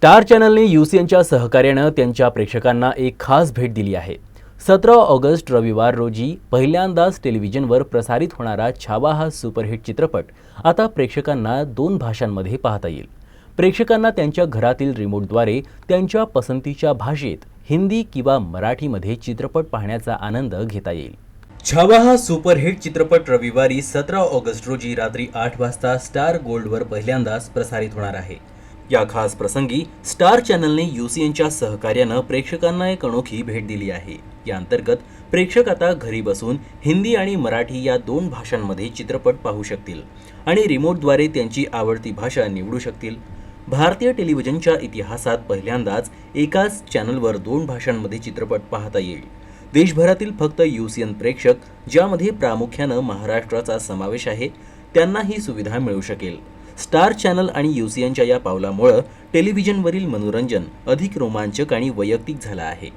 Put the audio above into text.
Star चॅनलने युसीएनच्या सहकार्यानं त्यांच्या प्रेक्षकांना एक खास भेट दिली आहे. सतरा ऑगस्ट रविवार रोजी पहिल्यांदाच टेलिव्हिजनवर प्रसारित होणारा छावा हा सुपरहिट चित्रपट आता प्रेक्षकांना दोन भाषांमध्ये पाहता येईल. प्रेक्षकांना त्यांच्या घरातील रिमोटद्वारे त्यांच्या पसंतीच्या भाषेत हिंदी किंवा मराठीमध्ये चित्रपट पाहण्याचा आनंद घेता येईल. छावा हा सुपरहिट चित्रपट रविवारी सतरा ऑगस्ट रोजी रात्री आठ वाजता स्टार गोल्डवर पहिल्यांदाच प्रसारित होणार आहे. या खास प्रसंगी स्टार चॅनलने युसीएनच्या सहकार्यानं प्रेक्षकांना एक अनोखी भेट दिली आहे. या अंतर्गत प्रेक्षक आता घरी बसून हिंदी आणि मराठी या दोन भाषांमध्ये चित्रपट पाहू शकतील आणि रिमोटद्वारे त्यांची आवडती भाषा निवडू शकतील. भारतीय टेलिव्हिजनच्या इतिहासात पहिल्यांदाच एकाच चॅनलवर दोन भाषांमध्ये चित्रपट पाहता येईल. देशभरातील फक्त युसीएन प्रेक्षक ज्यामध्ये प्रामुख्यानं महाराष्ट्राचा समावेश आहे त्यांना ही सुविधा मिळू शकेल. स्टार चॅनल आणि युसीएनच्या या पावलामुळं टेलिव्हिजनवरील मनोरंजन अधिक रोमांचक आणि वैयक्तिक झालं आहे.